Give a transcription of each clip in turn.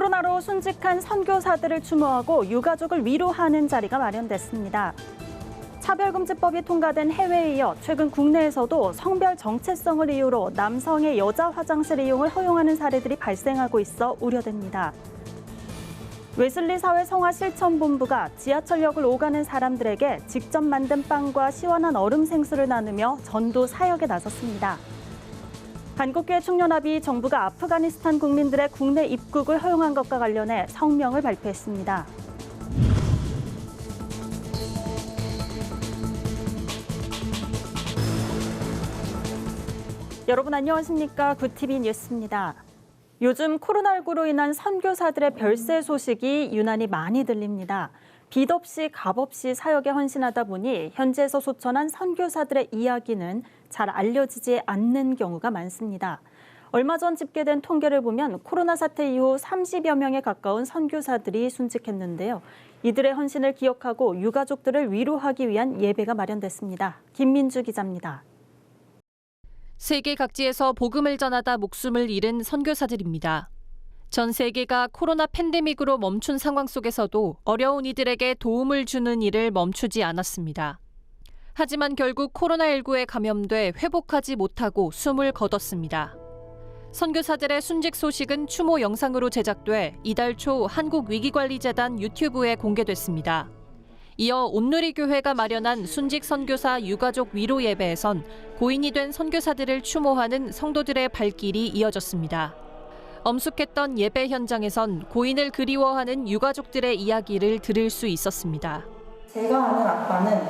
코로나로 순직한 선교사들을 추모하고 유가족을 위로하는 자리가 마련됐습니다. 차별금지법이 통과된 해외에 이어 최근 국내에서도 성별 정체성을 이유로 남성의 여자 화장실 이용을 허용하는 사례들이 발생하고 있어 우려됩니다. 웨슬리 사회 성화 실천 본부가 지하철역을 오가는 사람들에게 직접 만든 빵과 시원한 얼음 생수를 나누며 전도 사역에 나섰습니다. 한국교회 총연합이 정부가 아프가니스탄 국민들의 국내 입국을 허용한 것과 관련해 성명을 발표했습니다. 여러분 안녕하십니까? 구티비 뉴스입니다. 요즘 코로나19로 인한 선교사들의 별세 소식이 유난히 많이 들립니다. 빚 없이 값 없이 사역에 헌신하다 보니 현지에서 소천한 선교사들의 이야기는 잘 알려지지 않는 경우가 많습니다. 얼마 전 집계된 통계를 보면 코로나 사태 이후 30여 명에 가까운 선교사들이 순직했는데요. 이들의 헌신을 기억하고 유가족들을 위로하기 위한 예배가 마련됐습니다. 김민주 기자입니다. 세계 각지에서 복음을 전하다 목숨을 잃은 선교사들입니다. 전 세계가 코로나 팬데믹으로 멈춘 상황 속에서도 어려운 이들에게 도움을 주는 일을 멈추지 않았습니다. 하지만 결국 코로나19에 감염돼 회복하지 못하고 숨을 거뒀습니다. 선교사들의 순직 소식은 추모 영상으로 제작돼 이달 초 한국위기관리재단 유튜브에 공개됐습니다. 이어 온누리교회가 마련한 순직 선교사 유가족 위로 예배에선 고인이 된 선교사들을 추모하는 성도들의 발길이 이어졌습니다. 엄숙했던 예배 현장에선 고인을 그리워하는 유가족들의 이야기를 들을 수 있었습니다. 제가 아는 아빠는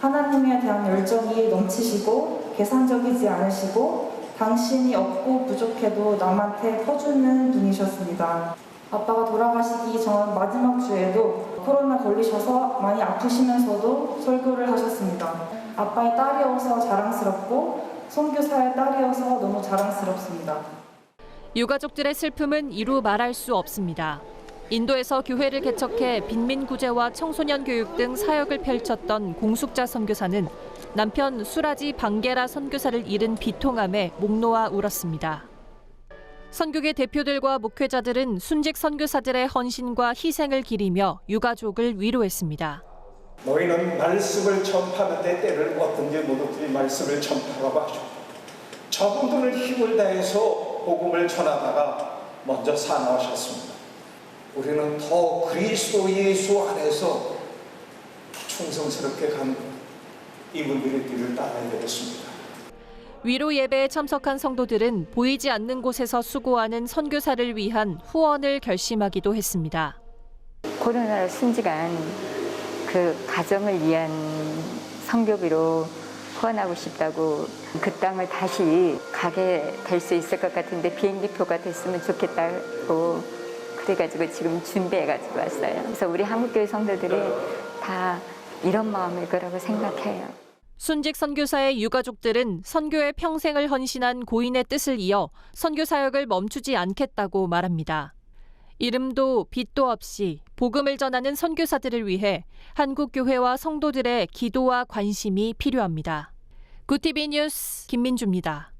하나님에 대한 열정이 넘치시고 계산적이지 않으시고 당신이 없고 부족해도 남한테 퍼주는 분이셨습니다. 아빠가 돌아가시기 전 마지막 주에도 코로나 걸리셔서 많이 아프시면서도 설교를 하셨습니다. 아빠의 딸이어서 자랑스럽고 선교사의 딸이어서 너무 자랑스럽습니다. 유가족들의 슬픔은 이루 말할 수 없습니다. 인도에서 교회를 개척해 빈민 구제와 청소년 교육 등 사역을 펼쳤던 공숙자 선교사는 남편 수라지 방게라 선교사를 잃은 비통함에 목 놓아 울었습니다. 선교계 대표들과 목회자들은 순직 선교사들의 헌신과 희생을 기리며 유가족을 위로했습니다. 너희는 말씀을 전파하는데 때를 얻든지 모두 그 말씀을 전파하라고 하죠. 저분들은 힘을 다해서 복음을 전하다가 먼저 사나우셨습니다. 우리는 더 그리스도 예수 안에서 충성스럽게 간 이분들의 길을 따라야 되겠습니다. 위로 예배에 참석한 성도들은 보이지 않는 곳에서 수고하는 선교사를 위한 후원을 결심하기도 했습니다. 코로나로 순직한 그 가정을 위한 성교비로 후원하고 싶다고 그 땅을 다시 가게 될 수 있을 것 같은데 비행기표가 됐으면 좋겠다고 그래가지고 지금 준비해가지고 왔어요. 그래서 우리 한국교회 성도들이 다 이런 마음일 거라고 생각해요. 순직 선교사의 유가족들은 선교에 평생을 헌신한 고인의 뜻을 이어 선교 사역을 멈추지 않겠다고 말합니다. 이름도 빛도 없이 복음을 전하는 선교사들을 위해 한국 교회와 성도들의 기도와 관심이 필요합니다. 구티비 뉴스 김민주입니다.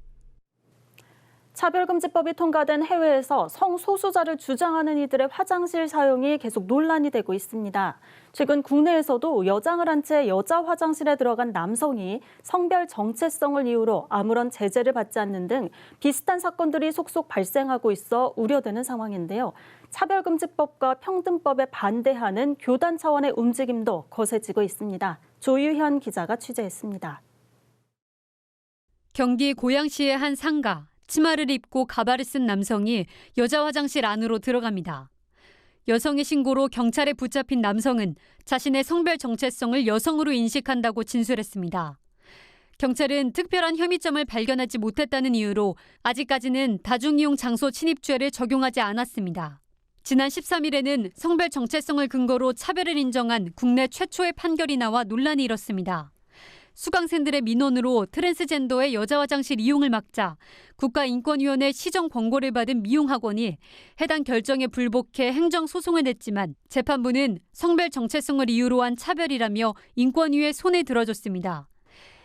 차별금지법이 통과된 해외에서 성소수자를 주장하는 이들의 화장실 사용이 계속 논란이 되고 있습니다. 최근 국내에서도 여장을 한 채 여자 화장실에 들어간 남성이 성별 정체성을 이유로 아무런 제재를 받지 않는 등 비슷한 사건들이 속속 발생하고 있어 우려되는 상황인데요. 차별금지법과 평등법에 반대하는 교단 차원의 움직임도 거세지고 있습니다. 조유현 기자가 취재했습니다. 경기 고양시의 한 상가. 치마를 입고 가발을 쓴 남성이 여자 화장실 안으로 들어갑니다. 여성의 신고로 경찰에 붙잡힌 남성은 자신의 성별 정체성을 여성으로 인식한다고 진술했습니다. 경찰은 특별한 혐의점을 발견하지 못했다는 이유로 아직까지는 다중이용 장소 침입죄를 적용하지 않았습니다. 지난 13일에는 성별 정체성을 근거로 차별을 인정한 국내 최초의 판결이 나와 논란이 일었습니다. 수강생들의 민원으로 트랜스젠더의 여자 화장실 이용을 막자 국가인권위원회 시정 권고를 받은 미용학원이 해당 결정에 불복해 행정소송을 냈지만 재판부는 성별 정체성을 이유로 한 차별이라며 인권위에 손에 들어줬습니다.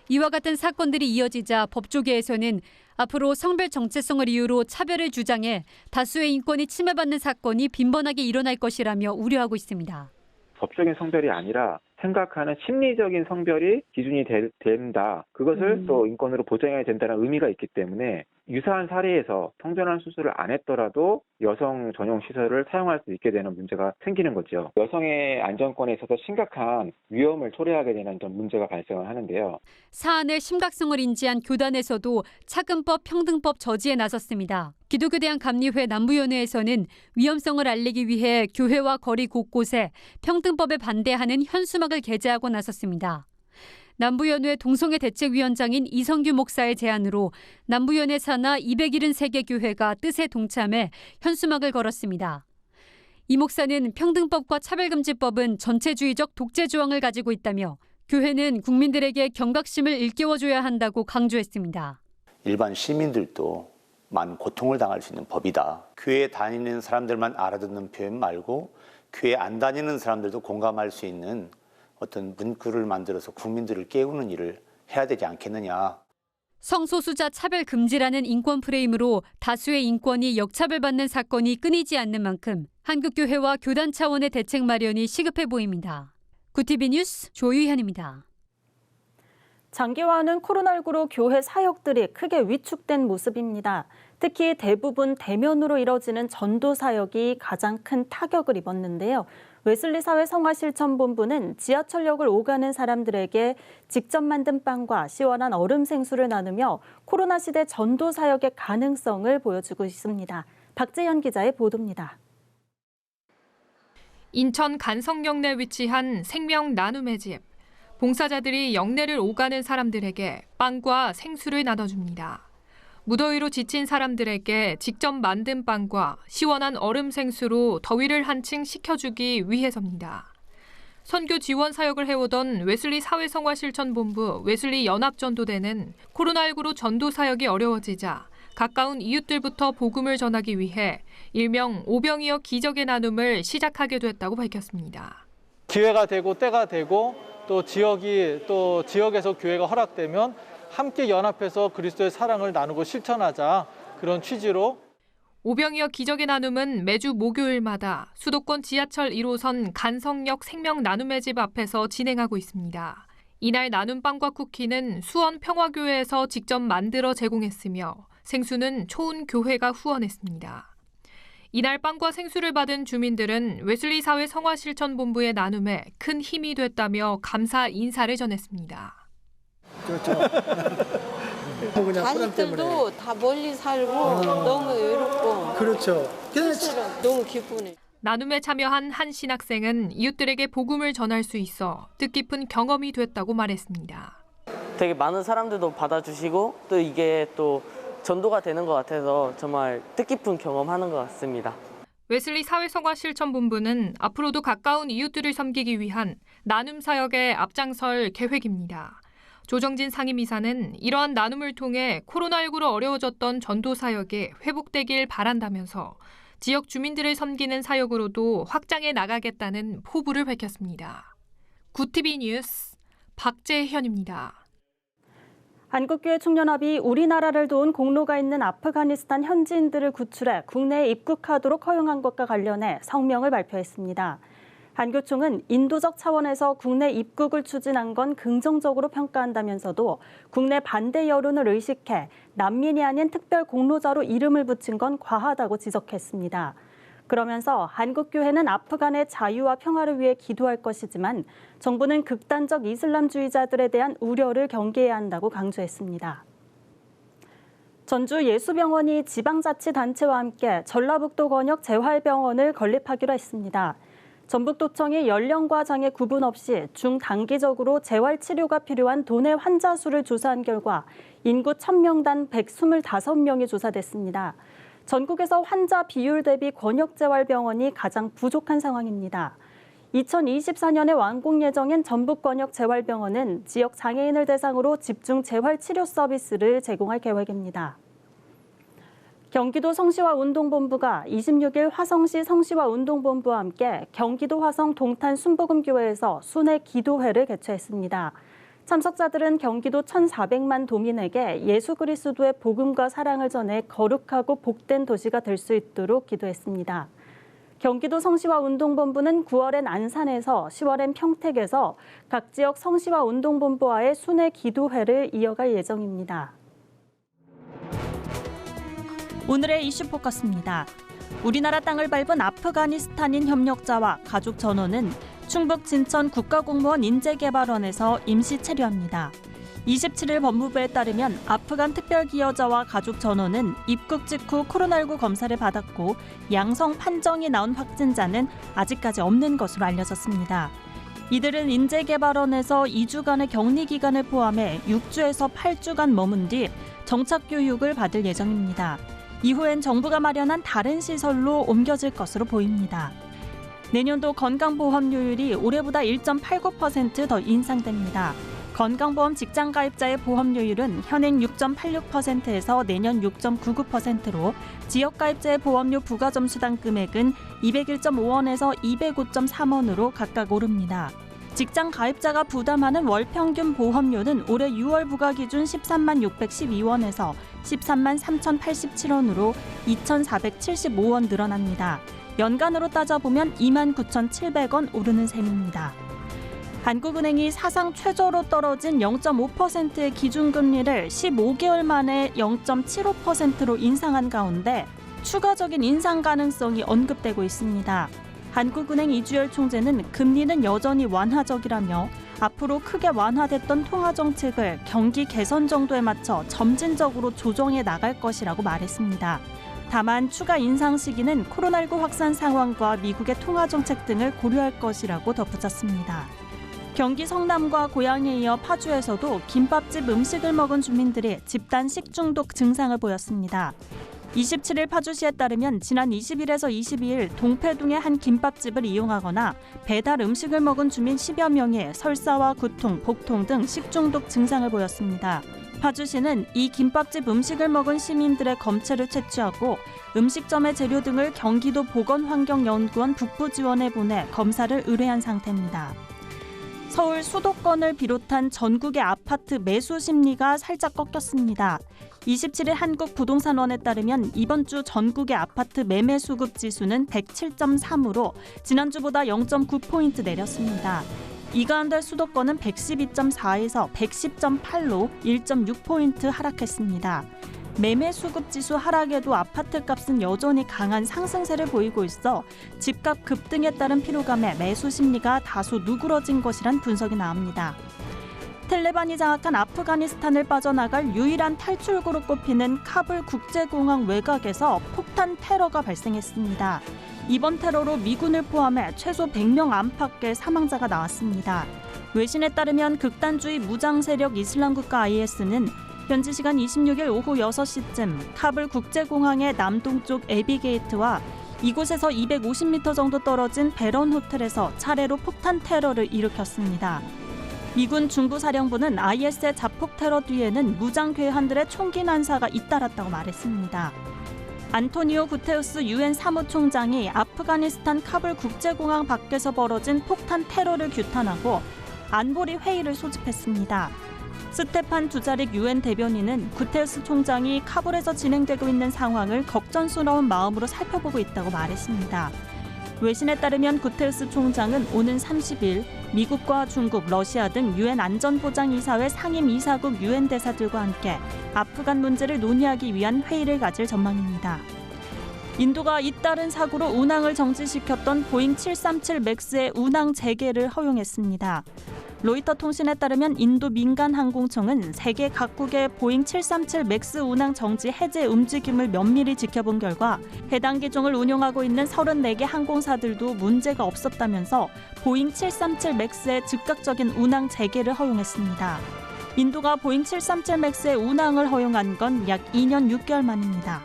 이와 같은 사건들이 이어지자 법조계에서는 앞으로 성별 정체성을 이유로 차별을 주장해 다수의 인권이 침해받는 사건이 빈번하게 일어날 것이라며 우려하고 있습니다. 법적인 성별이 아니라 생각하는 심리적인 성별이 기준이 될- 된다. 그것을 음. 또 인권으로 보장해야 된다는 의미가 있기 때문에 유사한 사례에서 성전환 수술을 안 했더라도 여성 전용 시설을 사용할 수 있게 되는 문제가 생기는 거죠. 여성의 안전권에 있어서 심각한 위험을 초래하게 되는 좀 문제가 발생을 하는데요. 사안의 심각성을 인지한 교단에서도 차근법 평등법 저지에 나섰습니다. 기독교대학감리회 남부위원회에서는 위험성을 알리기 위해 교회와 거리 곳곳에 평등법에 반대하는 현수막을 게재하고 나섰습니다. 남부연회 동성애 대책위원장인 이성규 목사의 제안으로 남부연회 산하 273개 교회가 뜻에 동참해 현수막을 걸었습니다. 이 목사는 평등법과 차별금지법은 전체주의적 독재 조항을 가지고 있다며 교회는 국민들에게 경각심을 일깨워줘야 한다고 강조했습니다. 일반 시민들도 많은 고통을 당할 수 있는 법이다. 교회 다니는 사람들만 알아듣는 표현 말고 교회 안 다니는 사람들도 공감할 수 있는 어떤 문구를 만들어서 국민들을 깨우는 일을 해야 되지 않겠느냐. 성소수자 차별 금지라는 인권 프레임으로 다수의 인권이 역차별받는 사건이 끊이지 않는 만큼 한국교회와 교단 차원의 대책 마련이 시급해 보입니다. 구티비 뉴스 조유현입니다. 장기화하는 코로나19로 교회 사역들이 크게 위축된 모습입니다. 특히 대부분 대면으로 이뤄지는 전도 사역이 가장 큰 타격을 입었는데요. 웨슬리 사회 성화 실천 본부는 지하철역을 오가는 사람들에게 직접 만든 빵과 시원한 얼음 생수를 나누며 코로나 시대 전도 사역의 가능성을 보여주고 있습니다. 박재현 기자의 보도입니다. 인천 간성역내 위치한 생명 나눔의 집. 봉사자들이 역내를 오가는 사람들에게 빵과 생수를 나눠줍니다. 무더위로 지친 사람들에게 직접 만든 빵과 시원한 얼음 생수로 더위를 한층 식혀주기 위해서입니다. 선교 지원 사역을 해오던 웨슬리 사회성화 실천 본부 웨슬리 연합 전도대는 코로나19로 전도 사역이 어려워지자 가까운 이웃들부터 복음을 전하기 위해 일명 오병이어 기적의 나눔을 시작하게 됐다고 밝혔습니다. 기회가 되고 때가 되고 또 지역이 또 지역에서 교회가 허락되면 함께 연합해서 그리스도의 사랑을 나누고 실천하자 그런 취지로 오병이어 기적의 나눔은 매주 목요일마다 수도권 지하철 1호선 간성역 생명 나눔의 집 앞에서 진행하고 있습니다. 이날 나눔 빵과 쿠키는 수원 평화교회에서 직접 만들어 제공했으며 생수는 초운 교회가 후원했습니다. 이날 빵과 생수를 받은 주민들은 웨슬리 사회 성화 실천 본부의 나눔에 큰 힘이 됐다며 감사 인사를 전했습니다. 자식들도 다 멀리 살고 너무 외롭고 그렇죠. 스스로 너무 기쁘네. 나눔에 참여한 한 신학생은 이웃들에게 복음을 전할 수 있어 뜻깊은 경험이 됐다고 말했습니다. 되게 많은 사람들도 받아주시고 또 이게 또 전도가 되는 것 같아서 정말 뜻깊은 경험하는 것 같습니다. 웨슬리 사회성화실천본부는 앞으로도 가까운 이웃들을 섬기기 위한 나눔 사역에 앞장설 계획입니다. 조정진 상임이사는 이러한 나눔을 통해 코로나19로 어려워졌던 전도 사역이 회복되길 바란다면서 지역 주민들을 섬기는 사역으로도 확장해 나가겠다는 포부를 밝혔습니다. 구티비 뉴스 박재현입니다. 한국교회 총연합이 우리나라를 도운 공로가 있는 아프가니스탄 현지인들을 구출해 국내에 입국하도록 허용한 것과 관련해 성명을 발표했습니다. 한교총은 인도적 차원에서 국내 입국을 추진한 건 긍정적으로 평가한다면서도 국내 반대 여론을 의식해 난민이 아닌 특별 공로자로 이름을 붙인 건 과하다고 지적했습니다. 그러면서 한국교회는 아프간의 자유와 평화를 위해 기도할 것이지만 정부는 극단적 이슬람주의자들에 대한 우려를 경계해야 한다고 강조했습니다. 전주 예수병원이 지방자치단체와 함께 전라북도 권역 재활병원을 건립하기로 했습니다. 전북도청이 연령과 장애 구분 없이 중단기적으로 재활치료가 필요한 도내 환자 수를 조사한 결과 인구 1000명당 125명이 조사됐습니다. 전국에서 환자 비율 대비 권역재활병원이 가장 부족한 상황입니다. 2024년에 완공 예정인 전북권역재활병원은 지역 장애인을 대상으로 집중 재활치료 서비스를 제공할 계획입니다. 경기도 성시화 운동본부가 26일 화성시 성시화 운동본부와 함께 경기도 화성 동탄 순복음교회에서 순회 기도회를 개최했습니다. 참석자들은 경기도 1,400만 도민에게 예수 그리스도의 복음과 사랑을 전해 거룩하고 복된 도시가 될 수 있도록 기도했습니다. 경기도 성시와 운동본부는 9월엔 안산에서 10월엔 평택에서 각 지역 성시와 운동본부와의 순회 기도회를 이어갈 예정입니다. 오늘의 이슈 포커스입니다. 우리나라 땅을 밟은 아프가니스탄인 협력자와 가족 전원은 충북 진천 국가공무원 인재개발원에서 임시 체류합니다. 27일 법무부에 따르면 아프간 특별기여자와 가족 전원은 입국 직후 코로나19 검사를 받았고 양성 판정이 나온 확진자는 아직까지 없는 것으로 알려졌습니다. 이들은 인재개발원에서 2주간의 격리 기간을 포함해 6주에서 8주간 머문 뒤 정착 교육을 받을 예정입니다. 이후엔 정부가 마련한 다른 시설로 옮겨질 것으로 보입니다. 내년도 건강보험료율이 올해보다 1.89%더 인상됩니다. 건강보험 직장 가입자의 보험료율은 현행 6.86%에서 내년 6.99%로 지역 가입자의 보험료 부과 점수당 금액은 201.5원에서 205.3원으로 각각 오릅니다. 직장 가입자가 부담하는 월 평균 보험료는 올해 6월 부과 기준 13만 612원에서 13만 3,087원으로 2,475원 늘어납니다. 연간으로 따져보면 2만 9,700원 오르는 셈입니다. 한국은행이 사상 최저로 떨어진 0.5%의 기준금리를 15개월 만에 0.75%로 인상한 가운데 추가적인 인상 가능성이 언급되고 있습니다. 한국은행 이주열 총재는 금리는 여전히 완화적이라며 앞으로 크게 완화됐던 통화 정책을 경기 개선 정도에 맞춰 점진적으로 조정해 나갈 것이라고 말했습니다. 다만 추가 인상 시기는 코로나19 확산 상황과 미국의 통화 정책 등을 고려할 것이라고 덧붙였습니다. 경기 성남과 고양에 이어 파주에서도 김밥집 음식을 먹은 주민들이 집단 식중독 증상을 보였습니다. 27일 파주시에 따르면 지난 20일에서 22일 동패동의 한 김밥집을 이용하거나 배달 음식을 먹은 주민 10여 명이 설사와 구통, 복통 등 식중독 증상을 보였습니다. 파주시는 이 김밥집 음식을 먹은 시민들의 검체를 채취하고 음식점의 재료 등을 경기도 보건환경연구원 북부지원에 보내 검사를 의뢰한 상태입니다. 서울 수도권을 비롯한 전국의 아파트 매수 심리가 살짝 꺾였습니다. 27일 한국부동산원에 따르면 이번 주 전국의 아파트 매매 수급 지수는 107.3으로 지난주보다 0.9포인트 내렸습니다. 이 가운데 수도권은 112.4에서 110.8로 1.6포인트 하락했습니다. 매매 수급 지수 하락에도 아파트 값은 여전히 강한 상승세를 보이고 있어 집값 급등에 따른 피로감에 매수 심리가 다소 누그러진 것이란 분석이 나옵니다. 텔레반이 장악한 아프가니스탄을 빠져나갈 유일한 탈출구로 꼽히는 카불 국제공항 외곽에서 폭탄 테러가 발생했습니다. 이번 테러로 미군을 포함해 최소 100명 안팎의 사망자가 나왔습니다. 외신에 따르면 극단주의 무장 세력 이슬람국가 IS는 현지 시간 26일 오후 6시쯤 카불 국제공항의 남동쪽 에비게이트와 이곳에서 250m 정도 떨어진 베런 호텔에서 차례로 폭탄 테러를 일으켰습니다. 미군 중부사령부는 IS의 자폭 테러 뒤에는 무장 괴한들의 총기 난사가 잇따랐다고 말했습니다. 안토니오 구테우스 유엔 사무총장이 아프가니스탄 카불 국제공항 밖에서 벌어진 폭탄 테러를 규탄하고 안보리 회의를 소집했습니다. 스테판 두자릭 유엔 대변인은 구테우스 총장이 카불에서 진행되고 있는 상황을 걱정스러운 마음으로 살펴보고 있다고 말했습니다. 외신에 따르면 구테우스 총장은 오는 30일 미국과 중국, 러시아 등 유엔 안전보장이사회 상임 이사국 유엔 대사들과 함께 아프간 문제를 논의하기 위한 회의를 가질 전망입니다. 인도가 잇따른 사고로 운항을 정지시켰던 보잉 737 맥스의 운항 재개를 허용했습니다. 로이터 통신에 따르면 인도 민간 항공청은 세계 각국의 보잉 737 맥스 운항 정지 해제 움직임을 면밀히 지켜본 결과 해당 기종을 운용하고 있는 34개 항공사들도 문제가 없었다면서 보잉 737 맥스의 즉각적인 운항 재개를 허용했습니다. 인도가 보잉 737 맥스의 운항을 허용한 건 약 2년 6개월 만입니다.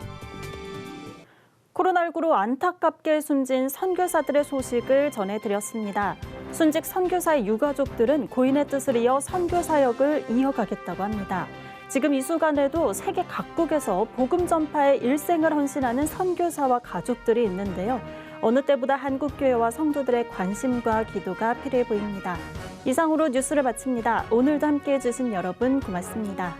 코로나19로 안타깝게 숨진 선교사들의 소식을 전해드렸습니다. 순직 선교사의 유가족들은 고인의 뜻을 이어 선교 사역을 이어가겠다고 합니다. 지금 이 순간에도 세계 각국에서 복음 전파에 일생을 헌신하는 선교사와 가족들이 있는데요. 어느 때보다 한국 교회와 성도들의 관심과 기도가 필요해 보입니다. 이상으로 뉴스를 마칩니다. 오늘도 함께 해 주신 여러분 고맙습니다.